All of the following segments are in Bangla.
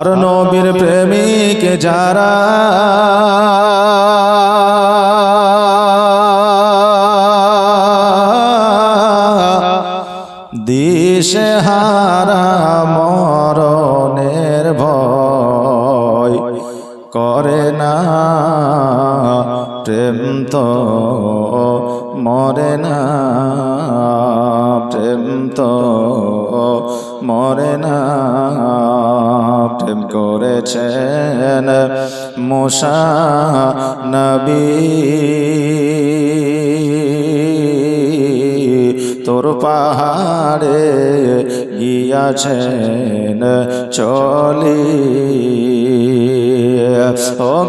আর নবীর প্রেমিক যারা দিশে হারা করেছেন মোশা নবী। তোর পাহাড়ে গিয়াছেন চলি। ও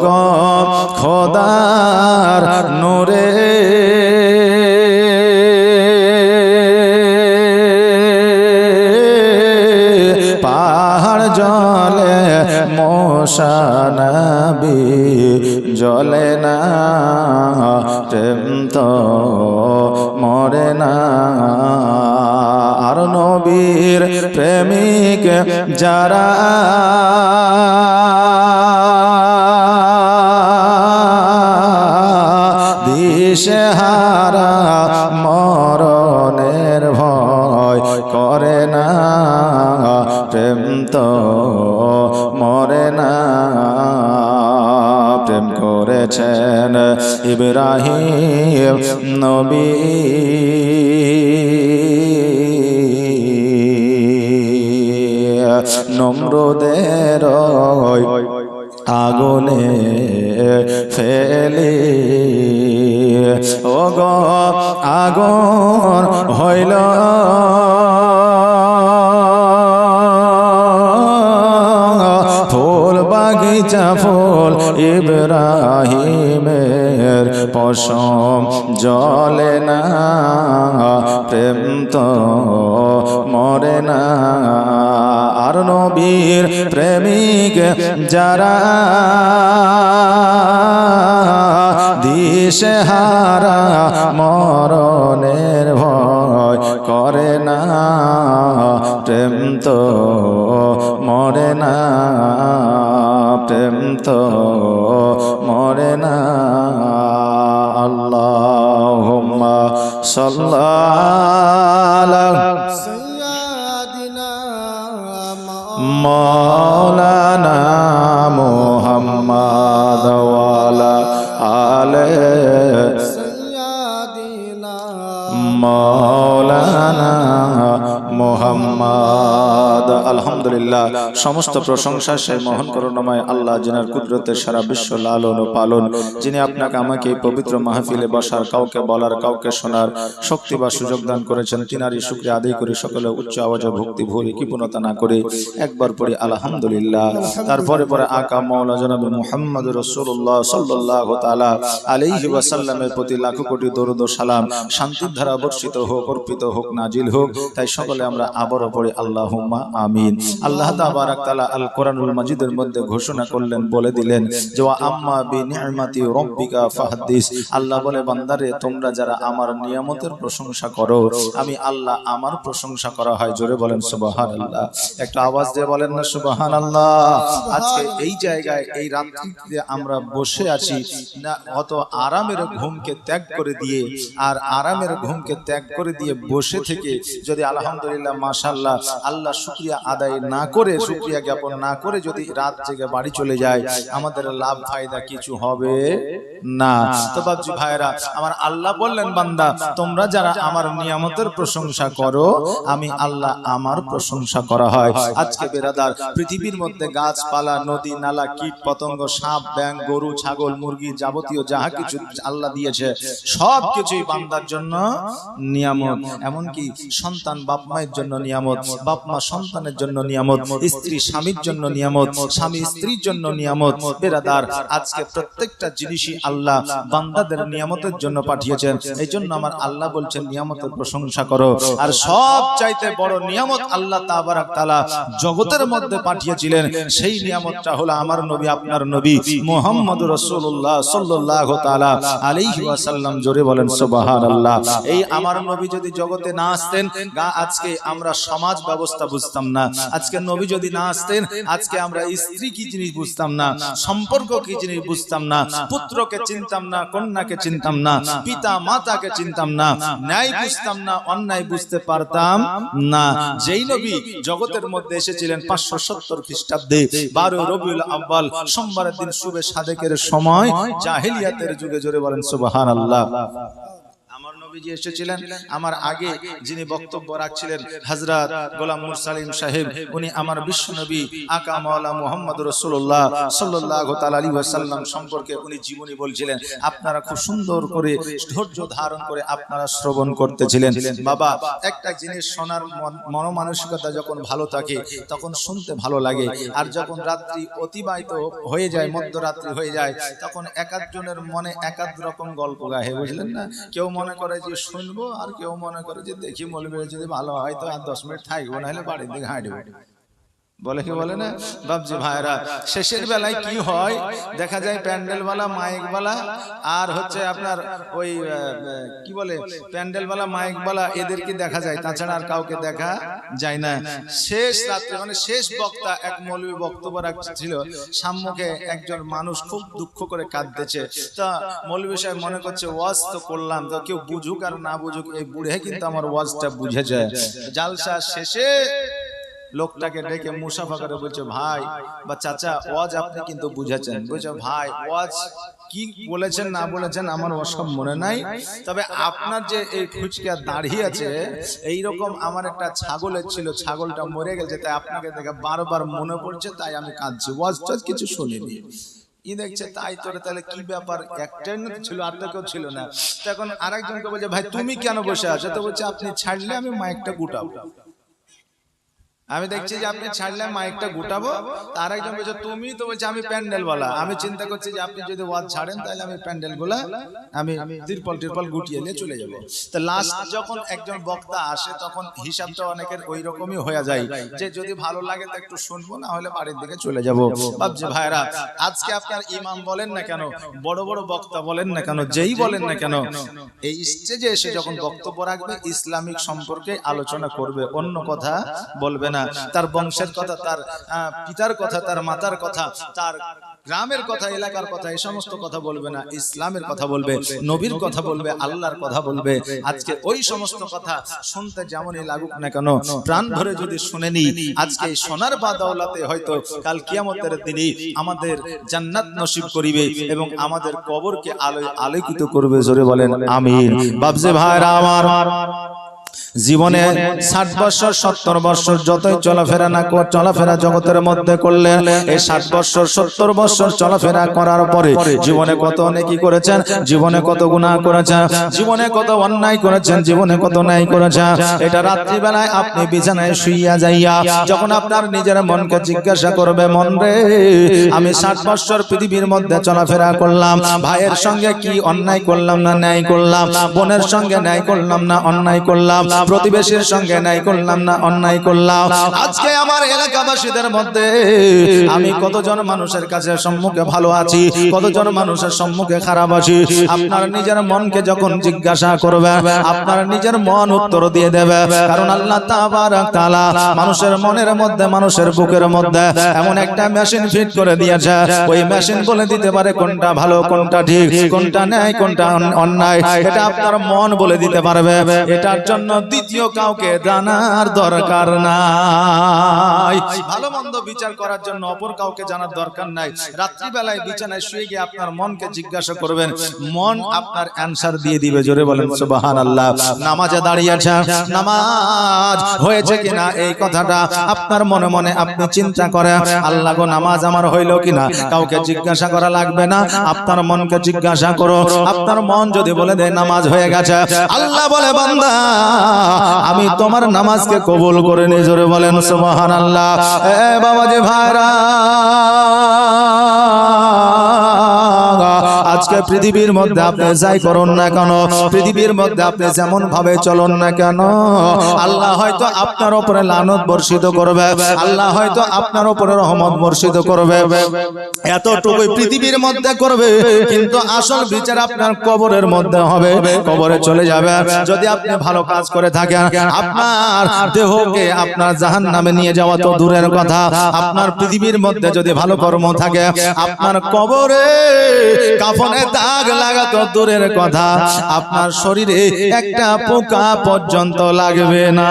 খোদার নূরে। মশানবি জলে না, প্রেম তো মরে না। আর নবীর প্রেমিক যারা দিশে হারা মরণের ভয় করে না। প্রেম তো মরে না। প্রেম করেছেন ইব্রাহিম নবী। নম্রদের আগুনে ফেলে। ও গো আগুন হইল। বাগিচা ফুল ইব্রাহিমের পশম জলে না, প্রেম তো মরে না। আর নবীর প্রেমিক যারা দিশে হারা মরণের ভয় করে না, প্রেম তো মরে না। প্রেম তো মরে না আল্লাহ সাল্লাহ سيدنا মৌলানা মোহাম্মদ ওয়ালা মোহাম্মদ। আলহামদুলিল্লাহ। সমস্ত প্রশংসা সেই মহান করুণাময় আল্লাহ যিনার কুদরতের সারা বিশ্ব লালন ও পালন যিনি আপনাকে আমাকে এই পবিত্র মাহফিলে বসার কাউকে বলার কাউকে শোনার শক্তি বা সুযোগ দান করেছেন তিনারই শুক্রিয়া আদায় করে সকলে উচ্চ আওয়াজে ভক্তি ভরে কৃপণতা না করে একবার পড়ি আলহামদুলিল্লাহ। তারপরে পরে আকা মৌলা জনাব মুহাম্মদ রসুল্লাহ সাল্লাহ তালা আলাইহি ওয়াসাল্লামের প্রতি লাখো কোটি দরুদ ও সালাম। শান্তির ধারা বর্ষিত হোক অর্পিত হোক নাজিল হোক। তাই সকলে আমরা আবারও পড়ি, আল্লাহুম্মা আমিন। আল্লাহ তাবারাক তাআলা আল কোরআনুল মাজিদের মধ্যে ঘোষণা করলেন, বলে দিলেন যে আম্মা বি রাব্বিকা ফাহাদ্দিস। আল্লাহ বলে, বান্দারে, তোমরা যারা আমার নিয়ামতের প্রশংসা করো, আমি আল্লাহ আমার প্রশংসা করা হয়। জোরে বলেন, সুবহানাল্লাহ। একটা আওয়াজ দিয়ে বলেন না, সুবহানাল্লাহ। আজকে এই জায়গায়, এই রাত্রিতে আমরা বসে আছি, না, অত আরামের ঘুমকে ত্যাগ করে দিয়ে, আর আরামের ঘুমকে ত্যাগ করে দিয়ে বসে থেকে যদি আলহামদুলিল্লাহ মাশাল্লাহ আল্লাহ শুক্রিয়া আদায় না করে, শুক্রিয়া জ্ঞাপন না করে যদি রাত জেগে বাড়ি চলে যায়, আমাদের লাভ ফায়দা কিছু হবে না। তো বাবজি ভাইরা আমার আল্লাহ বললেন, বান্দা, তোমরা যারা আমার নিয়ামতের প্রশংসা করো, আমি আল্লাহ আমার প্রশংসা করা হয়। আজকে বেরাদার, পৃথিবীর মধ্যে গাছপালা, নদী, নালা, কীট পতঙ্গ, সাপ ব্যাং গরু, ছাগল, মুরগি যাবতীয় যাহা কিছু আল্লাহ দিয়েছে সব কিছুই বান্দার জন্য নিয়ামত। এমনকি সন্তান বাপ মায়ের জন্য নিয়ামত বাপ মা সন্তানের জন্য নিয়ামত স্ত্রী স্বামীর জন্য নিয়ামত স্বামী স্ত্রীর জন্য নিয়ামত বেরাদার আজকে প্রত্যেকটা জিনিসই আল্লাহ বান্দাদের নিয়ামতের জন্য পাঠিয়েছেন। এই জন্য আমার আল্লাহ বলছেন নিয়ামতের প্রশংসা করো। আর সব চাইতে বড় নিয়ামত আল্লাহ তাবারাক তাআলা জগতের মধ্যে পাঠিয়েছিলেন। সেই নিয়ামতটা হলো আমার নবী আপনার নবী মুহাম্মদ রাসূলুল্লাহ সাল্লাল্লাহু তাআলা আলাইহি ওয়াসাল্লাম জোরে বলেন সুবহানাল্লাহ। এই আমার নবী যদি জগতে না আসতেন আজকে আমরা আমরা সমাজ ব্যবস্থা বুঝতাম না। আজকে নবী যদি না আসতেন, আজকে আমরা স্ত্রী কি জিনিস বুঝতাম না, সম্পর্ক কি জিনিস বুঝতাম না, পুত্রকে চিনতাম না, কন্যাকে চিনতাম না, পিতা মাতাকে চিনতাম না, ন্যায় বুঝতাম না, অন্যায় বুঝতে পারতাম না। যেই নবী জগতের মধ্যে এসেছিলেন পাঁচশো সত্তর খ্রিস্টাব্দে, বারো রবিউল আব্বাল সোমবারের দিন শুভে সাদেকের সময়, জাহিলিয়াতের যুগে জোরে বলেন সুবাহান আল্লাহ নবীজি এসেছিলেন। আমার আগে যিনি বক্তব্য রাখছিলেন হযরত গোলাম মুরসালিম সাহেব উনি আমার বিশ্ব নবী আকা মাওলা মুহাম্মদ রাসূলুল্লাহ সাল্লাল্লাহু তাআলা আলাইহি ওয়াসাল্লাম সম্পর্কে উনি জীবনী বলছিলেন। আপনারা খুব সুন্দর করে ধৈর্য ধারণ করে আপনারা শ্রবণ করতেছিলেন। বাবা একটা জিনিস শোনার মন- মনোমানসিকতা যখন ভালো থাকে তখন শুনতে ভালো লাগে। আর যখন রাত্রি অতিবাহিত হয়ে যায় মধ্যরাত্রি হয়ে যায় তখন এক একজনের মনে একাধ রকম গল্প গাহে বুঝলেন না কেউ মনে করে যে শুনব আর কেউ মনে করে যে দেখি মলবে যদি ভালো হয় তো আর দশ মিনিট থাকব না হলে বাড়ির দিকে হাঁটবো। বলে কি বলে না? বাবজি ভাইরা শেষের বেলায় কি হয়? দেখা যায় প্যান্ডেলওয়ালা মাইকওয়ালা আর হচ্ছে আপনার ওই কি বলে? প্যান্ডেলওয়ালা মাইকওয়ালা এদেরকে দেখা যায়? তাছাড়া আর কাউকে দেখা যায় না। শেষ রাত্রে মানে শেষ বক্তা এক মৌলবী বক্তব্য রাখছিল। সাম্মুখে একজন মানুষ খুব দুঃখ করে কাঁদতেছে। তা মৌলবী সাহেব মনে করছে ওয়াজ তো করলাম তো কেউ বুঝুক আর না বুঝুক এই বুড়ে কিন্তু আমার ওয়াজটা বুঝে যায় জালসা শেষে লোকটাকে ডেকে মুসাফা করে বলছে ভাই বা চাচা ওয়াজ আপনি কিন্তু বুঝেছেন। বলছে ভাই ওয়াজ কি বলেছেন না বলেছেন আমার ওসব মনে নাই। তবে আপনার যে এই ফুচকা দাঁড়িয়ে আছে এই রকম আমার একটা ছাগলের ছিল ছাগলটা মরে গেছে তাই আপনাকে দেখে বারবার মনে পড়ছে তাই আমি কাঁদছি। ওয়াজ টাজ কিছু শুনিনি। ই দেখছে তাই তোরে তাহলে কি ব্যাপার? একটাই না ছিল আর তো কেউ ছিল না। তখন আরেকজনকে বলছে ভাই তুমি কেন বসে আছো? তো বলছে আপনি ছাড়লে আমি মাইকটা গুটাবো আমি দেখছি যে আপনি ছাড়লে মাইকটা গুটাবো। তার একজন বলছে তুমি তো বলছে আমি প্যান্ডেল বলা আমি চিন্তা করছি যে আপনি যদি ওয়াজ ছাড়েন তাহলে আমি প্যান্ডেলগুলা আমি তিরপল টিরপল গুটিয়ে নিয়ে চলে যাব। তো লাস্ট যখন একজন বক্তা আসে তখন হিসাবটা অনেকের ওই রকমই হয়ে যায়। যে যদি ভালো লাগে তো একটু শুনব না হলে বাড়ির দিকে চলে যাব। ভাবছি ভাইরা আজকে আপনার ইমাম বলেন না কেন? বড় বড় বক্তা বলেন না কেন? যেই বলেন না কেন? এই স্টেজে এসে যখন বক্তব্য রাখবে ইসলামিক সম্পর্কে আলোচনা করবে অন্য কথা বলবে না তার বংশের কথা তার পিতার কথা তার মাতার কথা তার গ্রামের কথা এলাকার কথা এই সমস্ত কথা বলবে না ইসলামের কথা বলবে নবীর কথা বলবে আল্লাহর কথা বলবে আজকে ওই সমস্ত কথা শুনতে যেমনই লাগুক না কেন প্রাণ ভরে যদি শুনে নি আজকে এই সোনার বাদাওলাতে হয়তো কাল কিয়ামতের দিনে আমাদের জান্নাত নসিব করিবে এবং আমাদের কবরকে আলোয় আলোকিত করবে জোরে বলেন আমিন। বাবজে ভাইরা আমার জীবনে ষাট বছর সত্তর বছর যতই চলাফেরা না কর চলাফেরা জগতের মধ্যে করলেন এই ষাট বছর সত্তর বছর চলাফেরা করার পরে জীবনে কত নেকি করেছেন জীবনে কত গুনাহ করেছেন জীবনে কত অন্যায় করেছেন জীবনে কত ন্যায় করেছেন এটা রাত্রিবেলায় আপনি বিছানায় শুইয়া যাইয়া যখন আপনার নিজের মনকে জিজ্ঞাসা করবে মন রে আমি ষাট বছর পৃথিবীর মধ্যে চলাফেরা করলাম ভাইয়ের সঙ্গে কি অন্যায় করলাম না ন্যায় করলাম বোনের সঙ্গে ন্যায় করলাম না অন্যায় করলাম? প্রতিবেশীর সঙ্গে ন্যায় করলাম না, অন্যায় করলাম। আজকে আমার এলাকাবাসীদের মধ্যে আমি কতজন মানুষের কাছে সম্মুখে ভালো আছি, কতজন মানুষের সম্মুখে খারাপ আছি, আপনার নিজের মনকে যখন জিজ্ঞাসা করবে, আপনার নিজের মন উত্তর দিয়ে দেবে। কারণ আল্লাহ তাআলা মানুষের মনের মধ্যে, মানুষের বুকের মধ্যে এমন একটা মেশিন ফিট করে দিয়েছে। ওই মেশিন বলে দিতে পারে কোনটা ভালো, কোনটা ঠিক, কোনটা ন্যায়, কোনটা অন- অন্যায়। এটা আপনার মন বলে দিতে পারবে। এটার জন্য দ্বিতীয় কাউকে জানার দরকার নাই। ভালো মন্দ বিচার করার জন্য অপর কাউকে জানার দরকার নাই। রাত্রিবেলায় বিছানায় শুয়ে গিয়ে আপনার মনকে জিজ্ঞাসা করবেন, মন আপনার অ্যানসার দিয়ে দিবে। জোরে বলেন সুবাহান আল্লাহ নামাজে দাঁড়িয়েছে নামাজ হয়েছে কিনা এই কথাটা আপনার মনে মনে আপনি চিন্তা করে আল্লাহ গো, নামাজ আমার হইল কিনা? কাউকে জিজ্ঞাসা করা লাগবে না। আপনার মনকে জিজ্ঞাসা করো। আপনার মন যদি বলে দেয়, নামাজ হয়ে গেছে। আল্লাহ বলে, বান্দা আমি তোমার নামাজকে কবুল করে নিয়ে জোরে বলেন সুবহানাল্লাহ। বাবা বাবাজি ভাইরা। আজকে পৃথিবীর মধ্যে আপনি যাই করুন না কেন? পৃথিবীর মধ্যে আপনি যেমন ভাবে চলুন না কেন? আল্লাহ হয়তো আপনার উপরে লানত বর্ষিত করবে। আল্লাহ হয়তো আপনার উপরে রহমত বর্ষিত করবে। এতটুকুই পৃথিবীর মধ্যে করবে। কিন্তু আসল বিচার আপনার কবরের মধ্যে হবে। কবরে চলে যাবে। যদি আপনি ভালো কাজ করে থাকেন আপনার দেহকে আপনার জাহান নামে নিয়ে যাওয়া তো দূরের কথা। আপনার পৃথিবীর মধ্যে যদি ভালো কর্ম থাকে আপনার কবরে কাফনে দাগ লাগা তো দূরের কথা। আপনার শরীরে একটা পোকা পর্যন্ত লাগবে না।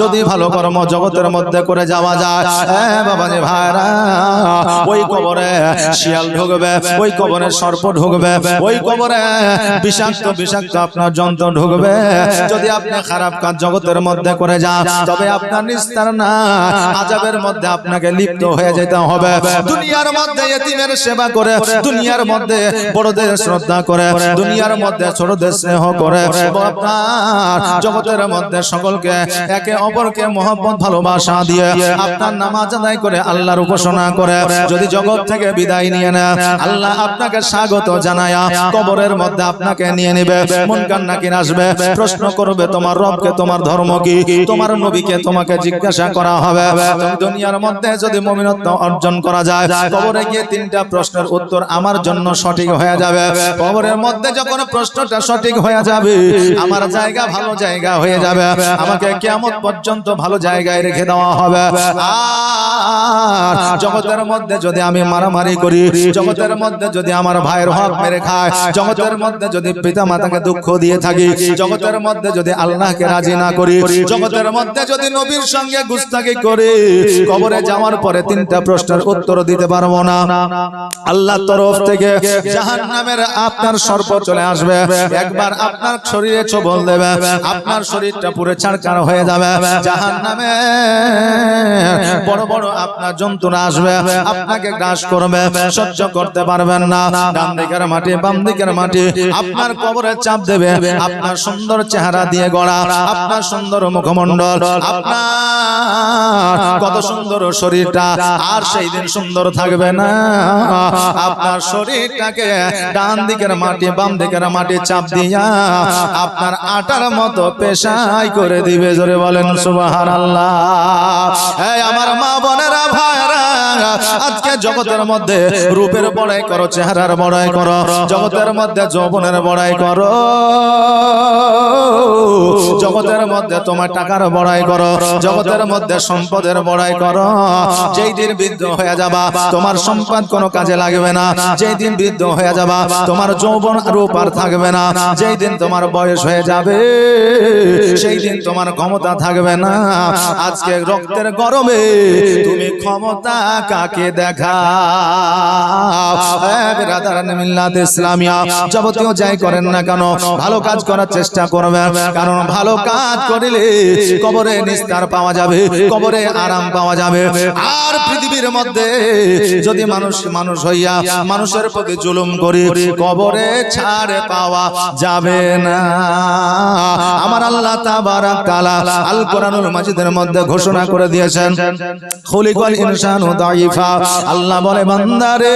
যদি ভালো কর্ম জগতের মধ্যে করে যাওয়া যায় বাবা ভাইরা, ওই কবরে শিয়াল ঢুকবে, ওই কবরে সর্প ঢুকবে, ওই কবরে বিষাক্ত বিষাক্ত আপনার যন্ত্র ঢুকবে। যদি আপনি খারাপ কাজ জগতের মধ্যে করে যান, তবে আপনার নিস্তার না, আজাবের মধ্যে আপনাকে লিপ্ত হয়ে যেতে হবে। দুনিয়ার মধ্যে এতিমের সেবা করে, দুনিয়ার মধ্যে বড়দের শ্রদ্ধা করে, দুনিয়ার মধ্যে ছোটদের স্নেহ করে, আপনার জগতের মধ্যে সকলকে একে অপরকে মহব্বত, ভালোবাসা দিয়ে আপনার নামাজ আদায় করে আল্লাহর উপাসনা করে। যদি জগৎ থেকে বিদায় নিয়ে নেয়, আল্লাহ আপনাকে স্বাগত জানায় কবরের মধ্যে আপনাকে নিয়ে নেবে। মন কান্নাকির আসবে, প্রশ্ন করবে, তোমার রবকে, তোমার ধর্ম কি? তোমার নবীকে তোমাকে জিজ্ঞাসা করা হবে। দুনিয়ার মধ্যে যদি মমিনত্ব অর্জন করা যায়, কবরে গিয়ে তিনটা প্রশ্নের উত্তর আমার জন্য সঠিক হয়ে যাবে। কবরের মধ্যে যখন প্রশ্নটা সঠিক হয়ে যাবে, আমার জায়গা ভালো জায়গা হয়ে যাবে। আমাকে কেমন পর্যন্ত ভালো জায়গায় রেখে দেওয়া হবে। জগতের মধ্যে যদি আমি মারামারি করি, জগতের মধ্যে যদি আমার ভাইয়ের হক মেরে খায়, জগতের মধ্যে যদি পিতা মাতাকে দুঃখ দিয়ে থাকি, জগতের মধ্যে যদি আল্লাহকে রাজি না করি, জগতের মধ্যে যদি নবীর সঙ্গে গুস্তাকি করি, কবরে যাওয়ার পরে তিনটা প্রশ্নের উত্তর দিতে পারব না। আল্লাহ তরফ থেকে জাহান্নামের আপনার সর্প চলে আসবে। একবার আপনার শরীরে ছবল দেবে, আপনার শরীরটা পুরো ছাড়কার হয়ে যাবে। জাহান্নামে। বড় বড় আপনার যন্ত্রণা আসবে, আপনাকে গ্রাস করবে, সহ্য করতে পারবেন না। ডান দিকের মাটি বাম দিকের মাটি, আপনার চাপ দেবে, আপনার সুন্দর চেহারা দিয়ে গড়া, আপনার সুন্দর আপনার কত সুন্দর শরীরটা, আর সেই দিন সুন্দর থাকবে না। আপনার শরীরটাকে ডান দিকের মাটি বাম দিকের মাটি চাপ দিয়া আপনার আটার মতো পেশাই করে দিবে, জোরে বলেন সুবাহান আল্লাহ আমার মা বোনেরা ভাইরা আজকে জগতের মধ্যে রূপের বড়াই করো, চেহারার বড়াই করো, জগতের মধ্যে যৌবনের বড়াই করো। জগতের মধ্যে তোমার টাকার বড়াই করো, জগতের মধ্যে সম্পদের বড়াই করো। যেই দিন বৃদ্ধ হয়ে যাবা, তোমার সম্পদ কোনো কাজে লাগবে না। যেই দিন বৃদ্ধ হয়ে যাবা, তোমার যৌবন রূপ আর থাকবে না। যেই দিন তোমার বয়স হয়ে যাবে, সেই দিন তোমার ক্ষমতা থাকবে না। আজকে রক্তের গরমে তুমি ক্ষমতা কাকে দেখা। ইসলামিয়া যাবতীয় যাই করেন না কেন, ভালো কাজ করার চেষ্টা করবেন। কারণ ভালো কাজ করিলে কবরে নিস্তার পাওয়া যাবে, কবরে আরাম পাওয়া যাবে। আর পৃথিবীর মধ্যে যদি মানুষ মানুষ হইয়া মানুষের প্রতি জুলুম করি, কবরে ছাড় পাওয়া যাবে না। আমার আল্লাহ আল কোরআনুল মাজিদের মধ্যে ঘোষণা করে দিয়েছেন, খুলিকাল ইনসানু দাইফা আল্লাহ বলে, বান্দারে,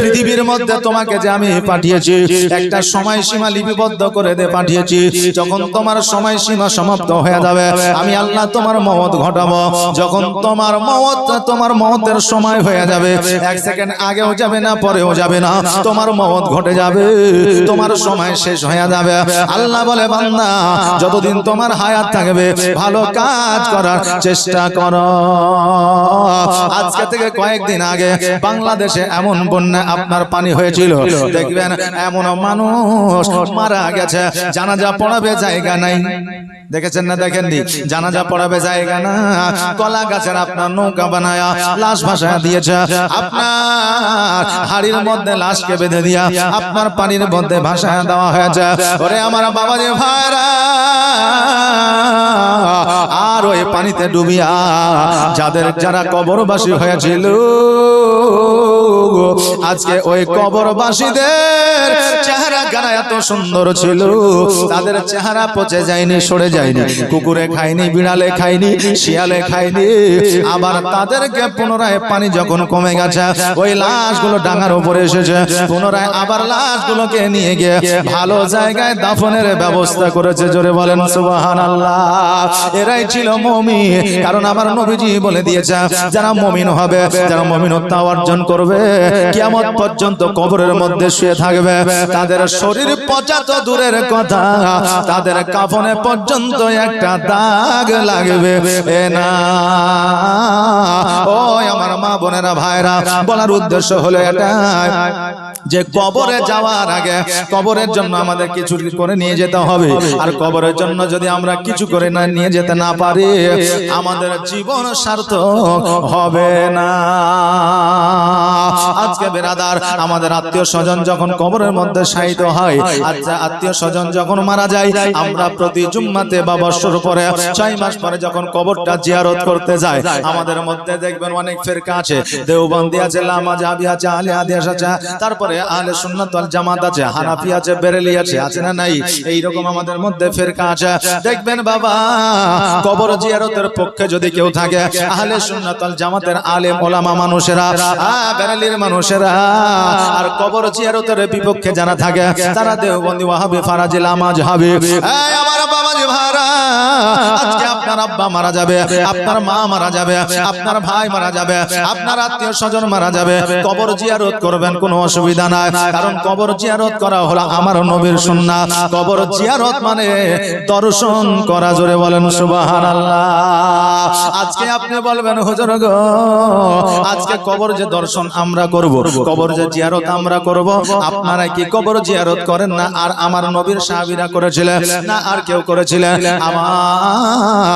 পৃথিবীর মধ্যে তোমাকে যে আমি পাঠিয়েছি, একটা সময়সীমা লিপিবদ্ধ করে দে পাঠিয়েছি। যখন তোমার সময়সীমা সমাপ্ত হয়ে যাবে, আমি আল্লাহ তোমার মওত ঘটাবো। যখন তোমার মওত তোমার মওতের সময় হয়ে যাবে, এক সেকেন্ড আগেও যাবে না, পরেও যাবে না। তোমার মওত ঘটে যাবে, তোমার সময় শেষ হয়ে যাবে। আল্লাহ বলে, বান্দা, যতদিন তোমার হায়াত থাকবে, ভালো কাজ করার চেষ্টা করো। আজকে থেকে কয়েকদিন আগে বাংলাদেশে এমন বন্যা আপনার পানি হয়েছিল। দেখবেন এমন মানুষ মারা গেছে। জানাজা পড়াবে জায়গা নাই। দেখেছেন না, দেখেননি? জানাজা পড়াবে জায়গা না। কলা গাছের আপনার নৌকা বানায়া লাশ ভাসায় দিয়েছে। আপনার হাড়ির মধ্যে লাশকে বেঁধে দিয়া আপনার পানির মধ্যে ভাসায় দেওয়া হয়েছে। ওরে আমার বাবা যে ভাইরা, আর ওই পানিতে ডুবিয়া যাদের যারা কবরবাসী হয়েছিল আজকে ওই কবরবাসীদের চেহারা গানা এত সুন্দর ছিল। তাদের চেহারা পচে যায়নি, সরে যায়নি। কুকুরে খায়নি, বিড়ালে খায়নি, শিয়ালে খায়নি। আবার তাদেরকে পুনরায় পানি যখন কমে গেছে, ওই লাশগুলো ডাঙার উপরে এসেছে। পুনরায় আবার লাশগুলোকে নিয়ে গিয়ে ভালো জায়গায় দাফনের ব্যবস্থা করেছে। জোরে বলেন সুবাহান এরাই ছিল মমি কারণ আমার নবীজি বলে দিয়েছে, যারা মমিন হবে, যারা মমিনত্ব অর্জন করবে কিয়ামত পর্যন্ত কবরের মধ্যে শুয়ে থাকবে। তাদের শরীর পচা তো দূরের কথা। তাদের কাফনে পর্যন্ত একটা দাগ লাগবে। না। ও আমার মা বোনেরা ভাইরা বলার উদ্দেশ্য হলো এটা যে কবরে যাওয়ার আগে কবরের জন্য আমাদের কিছু করে নিয়ে যেতে হবে। আর কবরের জন্য যদি আমরা কিছু করে না নিয়ে যেতে না পারি আমাদের জীবন সার্থক হবে না। আজকে বেরাদার আমাদের আত্মীয় স্বজন যখন কবরের মধ্যে শায়িত হয় আচ্ছা আত্মীয় স্বজন যখন মারা যায় আমরা প্রতি জুম্মাতে বা বৎসর পরে ছয় মাস পরে যখন কবরটা জিয়ারত করতে যায় আমাদের মধ্যে দেখবেন অনেক ফেরকা আছে দেওবন্দি আছে লামা জাবি আছে আলে আদিয়াস আছে তারপরে আলে সুন্নাত ওয়াল জামাত আছে, হানাফি আছে, বেরেলি আছে আছে না নাই? এই রকম আমাদের মধ্যে ফেরকা আছে। দেখবেন বাবা, কবর জিয়ারতের পক্ষে যদি কেউ থাকে, আহলে সুন্নাত ওয়াল জামাতের আলেম, ওলামা মানুষেরা বেরেলির মানুষেরা, আর কবর জিয়ারতের বিপক্ষে যারা থাকে, তারা দেওবন্দি ওয়াহাবি, ফারাজি লামা জাহাবি এই আমার বাবাজি ভাড়া আজকে আপনার আব্বা মারা যাবে আপনার মা মারা যাবে আপনার ভাই মারা যাবে আপনার আত্মীয় স্বজন মারা যাবে। কবর জিয়ারত করবেন কোনো অসুবিধা নাই। কারণ কবর জিয়ারত করা হলো আমার নবীর সুন্নাত। কবর জিয়ারত মানে দর্শন করা জোরে বলেন সুবহানাল্লাহ। আজকে আপনি বলবেন হুজুর গো আজকে কবর যে দর্শন আমরা করব কবর যে জিয়ারত আমরা করব আপনারা কি কবর জিয়ারত করেন না? আর আমার নবীর সাহাবীরা করেছিলেন না? আর কেউ করেছিলেন? আমার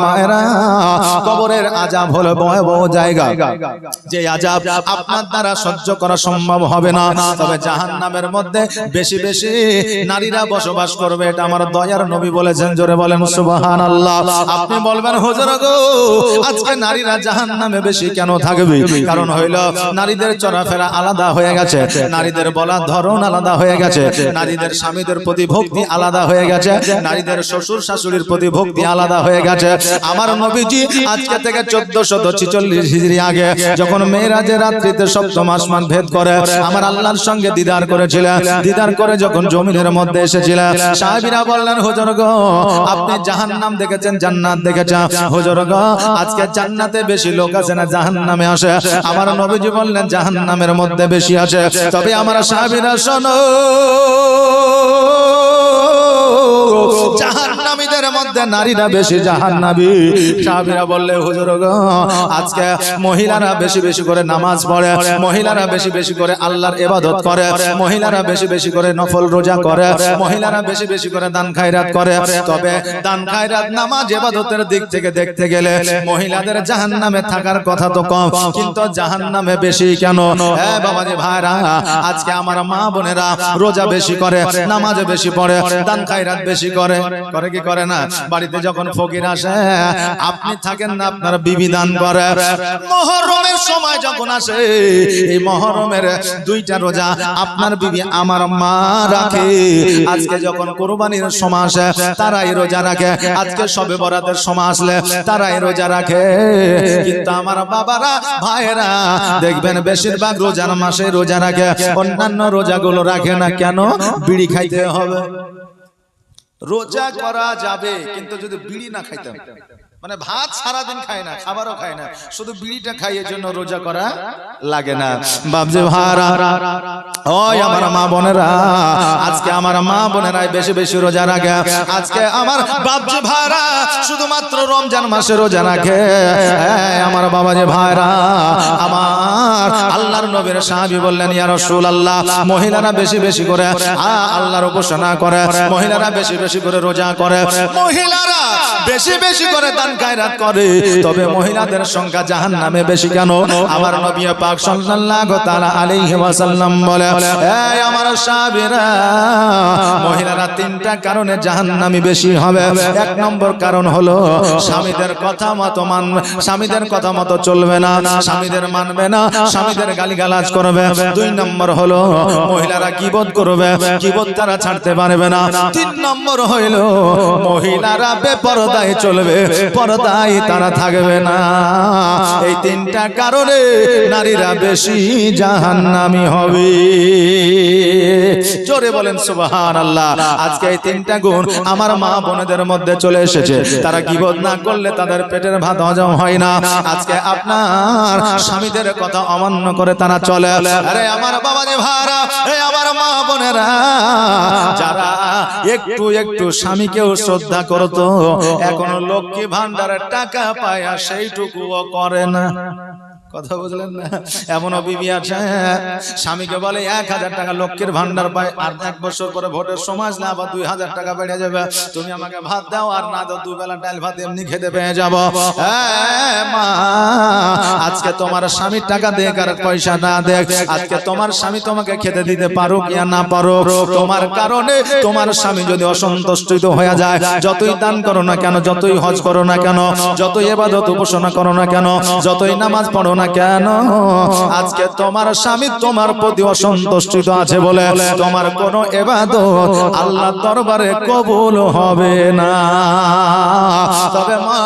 মায়েরা, কবরের আজাব হলো ভয়াবহ জায়গা। যে আজাব আপনার দ্বারা সহ্য করা সম্ভব হবে না, তবে জাহান্নামের মধ্যে বেশি বেশি নারীরা বসবাস করবে, এটা আমার দয়ার নবী বলেছেন, জোরে বলেন, সুবহানাল্লাহ। আপনি বলবেন, হুজুর গো, আজকে নারীরা জাহান্নামে বেশি কেন থাকবে? কারণ হইল নারীদের চলাফেরা আলাদা হয়ে গেছে, নারীদের বলার ধরন আলাদা হয়ে গেছে, নারীদের স্বামীদের প্রতি ভক্তি আলাদা হয়ে গেছে, নারীদের শ্বশুর শাশুড়ির প্রতি ভক্তি আলাদা হয়ে গেছে আমার নবীজি আজকে থেকে চোদ্দশত ছিচল্লিশ হিজড়ি আগে, যখন মেয়েরাজে রাত্রিতে সপ্তম আসমান ভেদ করে, আমার আল্লাহর সঙ্গে দিদার করেছিলেন। দিদার করে যখন জমিনের মধ্যে এসেছিলেন, সাহেবিরা বললেন, হুজুর গো, আপনি জাহান্নাম দেখেছেন, জান্নাত দেখেছেন। হুজুর গো, আজকে জান্নাতে বেশি লোক আছে না জাহান্নামে আসে? আমার নবীজি বললেন, জাহান্নামের মধ্যে বেশি আছে তবে আমার সাহেবিরা, শোনো জাহান্নামীদের মধ্যে নারীরা বেশি জাহান্নাবী সাহাবীরা বললে হুজুর গো আজকে মহিলারা বেশি বেশি করে নামাজ পড়ে মহিলারা বেশি বেশি করে আল্লাহর ইবাদত করে মহিলারা বেশি বেশি করে নফল রোজা করে মহিলারা বেশি বেশি করে দান খায়রাত করে। তবে দান খায়রাত নামাজ ইবাদতের দিক থেকে দেখতে গেলে মহিলাদের জাহান্নামে থাকার কথা তো কম। কিন্তু জাহান্নামে বেশি কেন? হ্যাঁ বাবাজি ভাইরা আজকে আমার মা বোনেরা রোজা বেশি করে নামাজ বেশি পড়ে দান খায়রাত বেশি করে। করে কি করে না? বাড়িতে যখন ফকির আসে আপনি থাকেন না আপনার বিবি দান করে মহরমের সময় যখন আসে এই মহরমের দুইটা রোজা আপনার বিবি আমার মা রাখে। আজকে যখন কোরবানির সময় আসে তারাই রোজা রাখে। আজকে সবে বরাতের সময় আসলে তারাই রোজা রাখে। কিন্তু আমার বাবারা ভাইয়েরা দেখবেন বেশিরভাগ রোজার মাসে রোজা রাখে। অন্যান্য রোজাগুলো রাখে না কেন? বিড়ি খাইতে হবে। রোজা করা যাবে কিন্তু যদি বিড়ি না খাইতাম। মানে ভাত সারাদিন খায় না, খাবারও খায় না। শুধু বিড়িটা খাইয়ের জন্য রোজা করা লাগে না। বাবজি ভাড়া ওই আমার মা বোনেরা, আজকে আমার মা বোনেরা বেশি বেশি রোজা রাখে। আজকে আমার বাবজি ভাড়া শুধুমাত্র রমজান মাসে রোজা রাখে। আমার বাবা যে ভাইরা, আমার আল্লাহর নবীর সাহাবী বললেন, ইয়া রাসূলুল্লাহ, মহিলারা বেশি বেশি করে আল্লাহর উপাসনা করে। মহিলারা বেশি বেশি করে রোজা করে। মহিলারা বেশি বেশি করে দান কায়রাত করে। তবে মহিলাদের সংখ্যা জাহান্নামে বেশি কেন? আমার নবী পাক সাল্লাল্লাহু তাআলা আলাইহি ওয়াসাল্লাম বলে এই আমার সাহাবীরা মহিলারা তিনটা কারণে জাহান্নামী বেশি হবে। এক নম্বর কারণ হলো স্বামীদের কথা মতো মান স্বামীদের কথা মতো চলবে না স্বামীদের মানবে না স্বামীদের গালিগালাজ করবে। দুই নম্বর হলো মহিলারা কিবোধ করবে কিবোধ তারা ছাড়তে পারবে না। তিন নম্বর হইল মহিলারা বেপরদায় চলবে, পরদায় তারা থাকবে না। এই তিনটা কারণে নারীরা বেশি জাহান্নামী হবে। জোরে বলেন সুবহান আল্লাহ আজকে এই তিনটা গুণ আমার মা বোনেদের মধ্যে চলে এসেছে। তারা কিবোধ না করলে তাদের পেটের ভাত হজম হয় না। আজকে আপনার স্বামীদের কথা অমান্য করে তারা চলে। আরে আমার বাবা যে ভাড়া আমার মা বোনেরা, যারা একটু একটু স্বামীকেও শ্রদ্ধা করতো এখন লক্ষ্মী ভান্ডারের টাকা পায়া সেইটুকুও করে না। কথা বুঝলেন না? এমনও বিবি আছে স্বামীকে বলে এক হাজার টাকা লক্ষ্যের ভান্ডার পায় আর এক বছর পরে ভোটের সময় আসলে আবার দুই হাজার টাকা বেড়ে যাবে। তুমি আমাকে ভাত দাও আর না দাও দুই বেলা ডাল ভাত এমনি খেতে পেয়ে যাব। মা আজকে তোমার স্বামীর টাকা দেখ আর পয়সা না দেখ আজকে তোমার স্বামী তোমাকে খেতে দিতে পারুক ইয়া না পারো তোমার কারণে তোমার স্বামী যদি অসন্তুষ্ট হয়ে যায় যতই দান করো না কেন যতই হজ করো না কেন যতই এবাদত উপাসনা করো না কেন যতই নামাজ পড়ো না কেন? আজকে তোমার স্বামী তোমার প্রতি অসন্তুষ্ট আছে বলে তোমার কোন এবাদত আল্লাহ দরবারে কবুল হবে না। তবে মা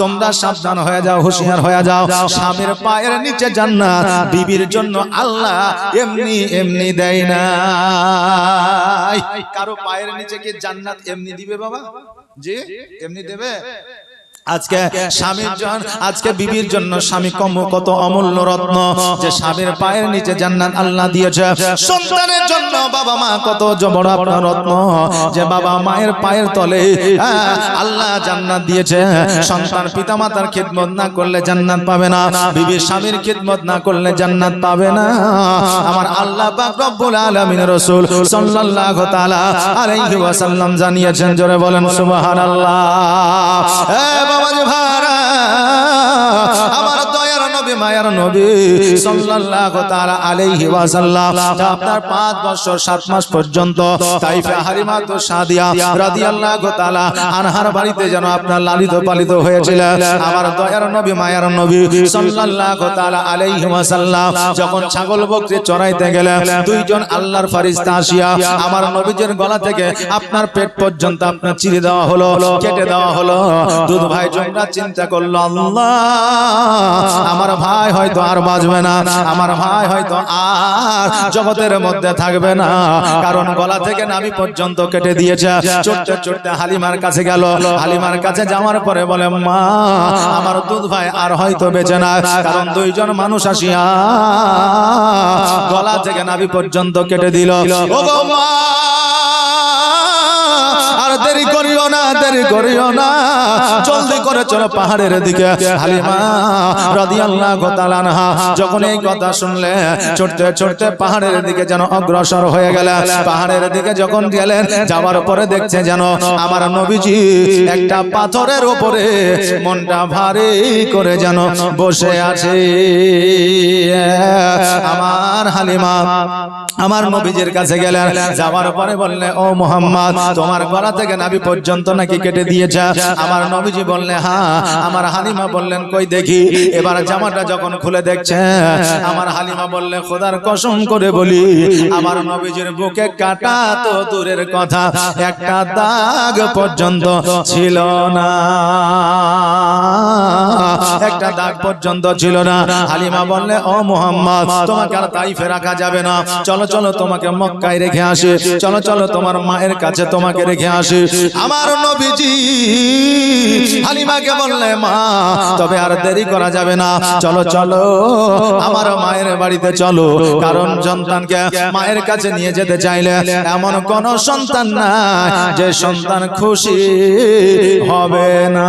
তোমরা সাবধান হয়ে যাও হুঁশিয়ার হয়ে যাও। স্বামীর পায়ের নিচে জান্নাত বিবির জন্য আল্লাহ এমনি এমনি দেয় না। কারও পায়ের নিচে কি জান্নাত এমনি দিবে বাবা? জি এমনি দেবে? আজকে স্বামীর জন্য আজকে বিবির জন্য স্বামী কম কত অমূল্য রত্ন যে স্বামীর পায়ের নিচে জান্নাত আল্লাহ দিয়েছে। সন্তানের জন্য বাবা মা কত বড় আপনার রত্ন যে বাবা মায়ের পায়ের তলে হ্যাঁ, আল্লাহ জান্নাত দিয়েছে। সন্তান পিতা মাতার খিদমত না করলে জান্নাত পাবে না। বিবি স্বামীর খিদমত না করলে জান্নাত পাবে না। আমার আল্লাহ পাক রব্বুল আলামিন রাসূল সাল্লাল্লাহু তাআলা আলাইহি ওয়াসাল্লাম জানিয়েছেন জোরে বলেন সুবহানাল্লাহ। এ বাবা যে মায়ার নবী তাআলা আলাইহি ওয়াসাল্লাম আপনার 5 বছর 7 মাস পর্যন্ত তাইফে হারিমা তো সাদিয়া রাদিয়াল্লাহু তাআলা আনহার বাড়িতে যেন আপনার লালিত পালিত হয়েছিল আমার দয়ার নবী, মায়ার নবী সাল্লাল্লাহু তাআলা আলাইহি ওয়াসাল্লাম যখন ছাগল বকরি চড়াইতে গেলেন, দুইজন আল্লাহর ফেরেশতা আসিয়া আমার নবীজির গলা থেকে আপনার পেট পর্যন্ত আপনার চিরে দেওয়া হলো, কেটে দেওয়া হলো। দুধ ভাই, জমরা চিন্তা করল, আল্লাহ, আমার ভাই হয়তো আর বাঁচবে না, আমার ভাই হয়তো আর জগতের মধ্যে থাকবে না। কারণ গলা থেকে নামি পর্যন্ত কেটে দিয়েছে। চড়তে চড়তে হালিমার কাছে গেল। হালিমার কাছে যাওয়ার পরে বলে, মা, আমার দুধ ভাই আর হয়তো বেঁচে না। কারণ দুইজন মানুষ আসিয়া গলা থেকে নাভি পর্যন্ত কেটে দিল। মা দেরি করিও না, দেরি করিও না। জলদি করে চলো পাহাড়ের দিকে। হালিমা রাদিয়াল্লাহু তাআলা আনহা যখন এই কথা শুনলে চড়তে চড়তে পাহাড়ের দিকে যেন অগ্রসর হয়ে গেল, পাহাড়ের দিকে যখন গেলেন, যাওয়ার পরে দেখছে যেন আমার নবীজি একটা পাথরের উপরে মনটা ভারী করে যেন বসে আছে। আমার হালিমা, আমার নবীজির কাছে গেলেন, যাওয়ার পরে বললে, ও মোহাম্মদ, তোমার গলা থেকে নাভি পর্যন্ত নাকি কেটে দিয়েছে আমার নবীজি বললে হ্যাঁ আমার হালিমা বললেন, কই দেখি? এবার জামাটা যখন খুলে দেখছে, আমার হালিমা বললে, খোদার কসম করে বলি, আমার নবীজির বুকে কাটা তো দূরের কথা, একটা দাগ পর্যন্ত ছিল না। একটা দাগ পর্যন্ত ছিল না। হালিমা বললে, ও মোহাম্মদ, তোমাকে আর তাইফে রাখা যাবে না। চলো চলো তোমাকে মক্কায় রেখে আসে। চলো চলো তোমার মায়ের কাছে তোমাকে রেখে আসে। আমার নবীজি হালিমাকে বললে, মা, তবে আর দেরি করা যাবে না। চলো চলো, আমার মায়ের বাড়িতে চলো। কারণ সন্তানকে মায়ের কাছে নিয়ে যেতে চাইলে এমন কোন সন্তান না যে সন্তান খুশি হবে না।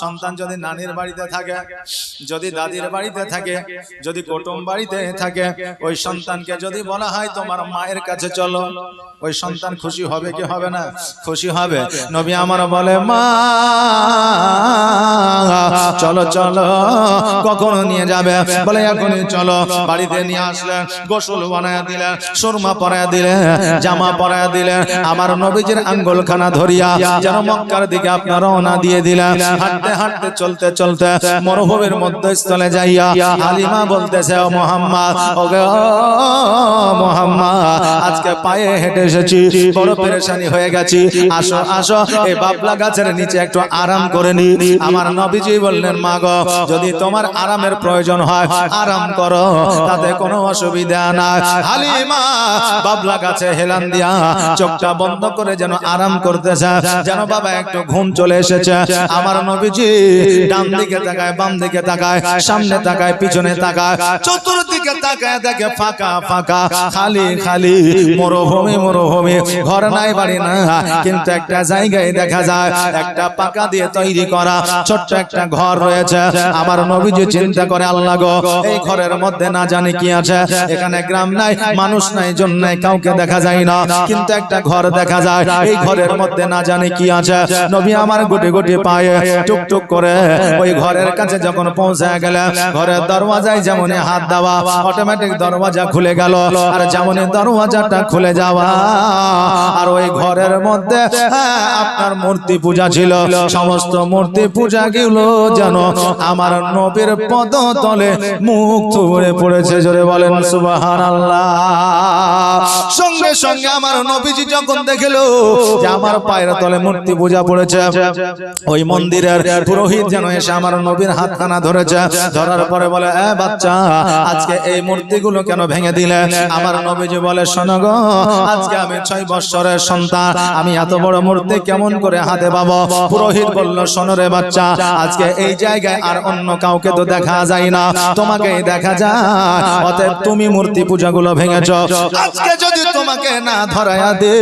সন্তান যদি নানির বাড়িতে থাকে, যদি দাদির বাড়িতে থাকে, যদি কুটুম বাড়িতে থাকে, ওই সন্তানকে যদি বলা হয় তোমার মায়ের কাছে চলো, ওই সন্তান খুশি হবে কি হবে না? খুশি হবে। নবী আমার বলে, মা, চলো চলো, কখন নিয়ে যাবে? বলে, এখনই চলো। বাড়িতে নিয়ে আসলে, গোসল বানায় দিলে, সুরমা পরায় দিলে, জামা পরায় দিলে, আমার নবীজির আঙ্গুলখানা ধরিয়া যেন মক্কার দিকে আপনার রওনা দিয়ে দিলেন হাঁটতে হাঁটতে, চলতে চলতে মরুভূমির মধ্যস্থলে যাইয়া হালিমা বলতেছে, ও মোহাম্মদ মোহাম্মদ, আজকে পায়ে হেঁটে এসেছি, বড় হয়ে গেছি। আসো আসো, এই বাবলা গাছের নিচে একটু আরাম করে নি। আমার নবীজি বললেন মা যদি তোমার আরামের প্রয়োজন হয়, আরাম করো, তাতে কোনো অসুবিধা নাই। হালিমা বাবলা গাছে হেলান দিয়া চোখটা বন্ধ করে যেন আরাম করতেছে, যেন বাবা একটু ঘুম চলে এসেছে। আমার নবীজি ডান দিকে তাকায় বাম দিকে তাকায়, সামনে তাকায়, পিছনে তাকায়, চতুর্দিকে তাকায়, দেখে ফাঁকা ফাঁকা, খালি খালি, মরুভূমি মরুভূমি, ঘর নাই, বাড়ি না কিন্তু একটা জায়গায় দেখা যায়, একটা পাকা দিয়ে তৈরি করা ছোট্ট একটা ঘর রয়েছে। আমার নবীজি চিন্তা করে, আল্লাহ গো, এই ঘরের মধ্যে না জানি কি আছে। এখানে গ্রাম নাই, মানুষ নাই, জন নাই, কাউকে দেখা যায় না। কিন্তু একটা ঘর দেখা যায়, এই ঘরের মধ্যে না জানি কি আছে। নবী আমার গুটি গুটি পায়ে টুকটুক করে ওই ঘরের কাছে যখন পৌঁছে গেলে ঘরের দরওয়াজায় যেমন হাত দেওয়া অটোমেটিক দরওয়াজা খুলে গেল। আর যেমন দরওয়াজাটা খুলে যাওয়া আর ওই ঘরের মধ্যে হ্যাঁ, আপনার মূর্তি পূজা ছিল। সমস্ত মূর্তি পূজা গুলো যেন আমার নবীর পদ তলে মুখ থুবড়ে পড়েছে জোরে বলেন সুবাহান সঙ্গে সঙ্গে আমার নবীজি যখন দেখল যে আমার পায়ের তলে মূর্তি পূজা পড়েছে ওই মন্দিরের পুরোহিত যেন এসে আমার নবীর হাতখানা ধরেছে। ধরার পরে বলে এ বাচ্চা আজকে এই মূর্তিগুলো কেন ভেঙে দিলে? আমার নবীজি বলে শোনো গো আজকে আমি ছয় বৎসরের সন্তান। আমি এত বড় মূর্তি কেমন করে হাতে পাবো? পুরোহিত বলল শোনো রে বাচ্চা আজকে এই জায়গায় আর অন্য কাউকে তো দেখা যায় না। তোমাকে দেখা যায়। অতএব তুমি মূর্তি পূজাগুলো ভেঙেছ। আজকে যদি তোমাকে না ধরায়া দে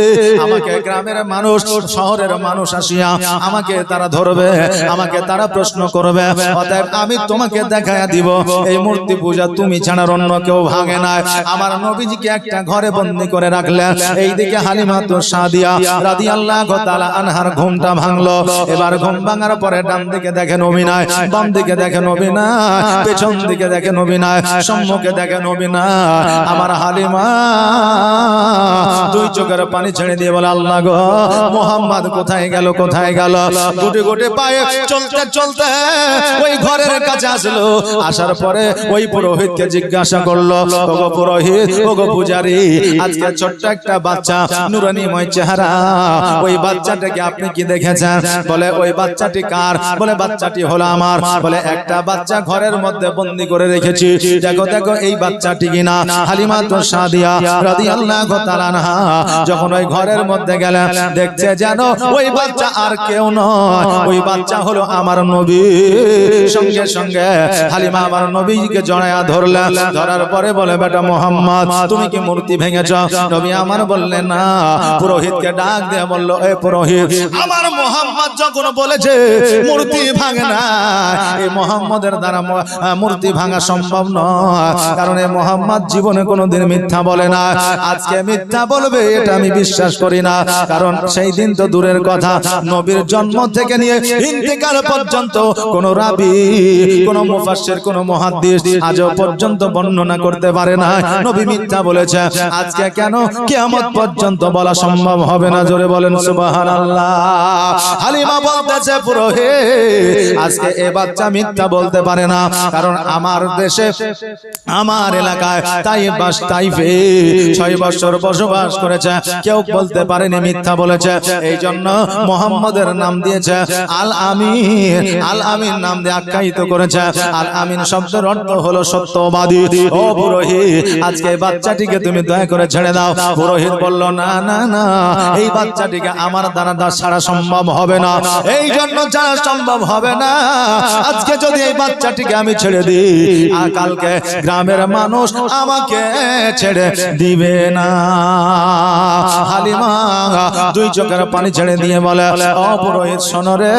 আমাকে গ্রামের মানুষ শহরের মানুষ আসিয়া আমাকে তারা ধরবে। আমাকে তারা প্রশ্ন করবে, অতএব আমি তোমাকে দেখায়া দিব, এই মূর্তি পূজা তুমি ছাড়ার অন্য কেউ ভাঙে না আমার নবীজিকে একটা ঘরে বন্দি করে রাখলেন। এইদিকে হালিমা তো সাদিয়া রাদি আল্লাহ আনহার ঘুমটা ভাঙলো। এবার ঘুম ভাঙার পরে ডান দিকে দেখে নবী নাই, বাম দিকে দেখে নবী নাই, পেছন দিকে দেখে নবী নাই, সম্মুখে দেখে নবী নাই। আমার হালিমা দুই চোখের পানি ছেড়ে দিয়ে বলে, আল্লাহ গো, মোহাম্মদ কোথায় গেল কোথায় গেল? গুটে গুটে পায়ে চলতে চলতে ওই ঘরের কাছে আসলো। আসার পরে ওই পুরোহিতকে জিজ্ঞাসা করল, ওগো পুরোহিত, ওগো পূজারি, আজকে ছোট্ট একটা বাচ্চা নুরানিময় চেহারা। ওই বাচ্চাটাকে আপনি কি দেখেছেন? বলে, ওই বাচ্চাটি কার? বলে, বাচ্চাটি হলো আমার। বলে, একটা বাচ্চা ঘরের মধ্যে বন্দি করে রেখেছি। দেখো দেখো, এই বাচ্চাটি কিনা? হালিমা তো সাদিয়া রাদিয়াল্লাহু তাআলা আনহা যখন ওই ঘরের মধ্যে গেলেন, দেখছে যেন ওই বাচ্চা আর কেউ নয়। ওই বাচ্চা হলো আমার নবী। সঙ্গে সঙ্গে হালিমা আমার নবীকে জড়ায়া ধরলেন ধরার পরে বলে, বেটা মোহাম্মদ, তুমি কি মূর্তি ভেঙেছ? নবী আমার বললেন না। পুরোহিতকে ডাক দিয়ে বলল, এ পুরোহিত, আমার মোহাম্মদ যখন বলেছে মূর্তি ভাঙে না এই মোহাম্মদের দ্বারা মূর্তি ভাঙা সম্ভব নয়। কারণ এই মোহাম্মদ জীবনে কোনোদিন মিথ্যা বলে না। আজকে মিথ্যা বলবে, এটা আমি বিশ্বাস করি না। কারণ সেই দিন তো দূরের কথা। নবীর জন্ম থেকে নিয়ে ইন্তেকাল পর্যন্ত কোন রাবি কোন মুফাসসির কোন মুহাদ্দিস আজও পর্যন্ত বর্ণনা করতে পারে না নবী মিথ্যা বলেছে আজকে কেন? কিয়ামত পর্যন্ত বলা সম্ভব হবে না। জোরে বলেন সুবহানাল্লাহ। হালিমা বলতেছে পুরোহিত আজকে এ বাচ্চা মিথ্যা বলতে পারে না। কারণ আমার দেশে আমার এলাকায় তাই বাস তাইফে ছয় বছর বসবাস করেছে। কেউ বলতে পারেনি মিথ্যা বলেছে। এই জন্য মোহাম্মদের নাম দিয়েছে আল আমিন। আল আমিন নাম দিয়ে আখ্যায়িত করেছে। আল আমিন শব্দের অর্থ হলো সত্যবাদী। ও পুরোহিত আজকে এই বাচ্চাটিকে তুমি দয়া করে ছেড়ে দাও। পুরোহিত বলল না না না এই বাচ্চাটিকে আমার দ্বারা দা ছাড়া সম্ভব হবে না। এই জন্য ছাড়া সম্ভব হবে না। আজকে যদি এই বাচ্চাটিকে আমি ছেড়ে দিই আর কালকে গ্রামের মানুষ আমাকে ছেড়ে দিবে না। হালিমা দুই চোখের পানি ছেড়ে দিয়ে বলে অপুরোহিত শোনরে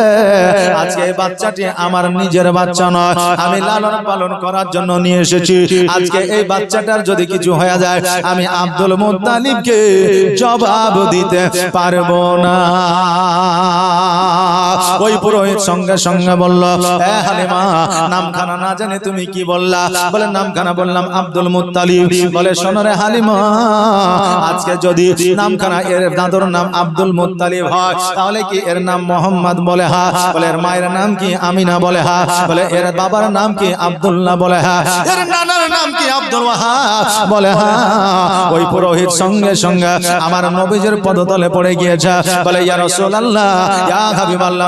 আজকে এই বাচ্চাটি আমার নিজের বাচ্চা নয়। আমি লালন পালন করার জন্য নিয়ে এসেছি। আজকে এই বাচ্চাটার যদি কিছু হয়ে যায় আমি আব্দুল মুত্তালিবকে জবাব দিতে পারব না। ওই পুরোহিত সঙ্গে সঙ্গে বলল "এ হালিমা নামখানা না জানে তুমি কি বললা? বলে নামখানা বললাম আব্দুল মুত্তালিব বলে শোনরে হালিমা আজকে যদি নামখানা এর দাদুর নাম আব্দুল মুত্তালিব হয় তাহলে কি এর নাম মোহাম্মদ বলে হা বলে এর মায়ের নাম কি আমিনা বলে? হা বলে এর বাবার নাম কি আব্দুল্লাহ? বলে হা। এর নানার নাম কি আব্দুল ওয়াহাব? বলে হা। ওই পুরোহিত সঙ্গে সঙ্গে আমার নবীজের পদতলে পড়ে গিয়েছে। বলে ইয়া রাসূলুল্লাহ ইয়া হাবিবাল্লাহ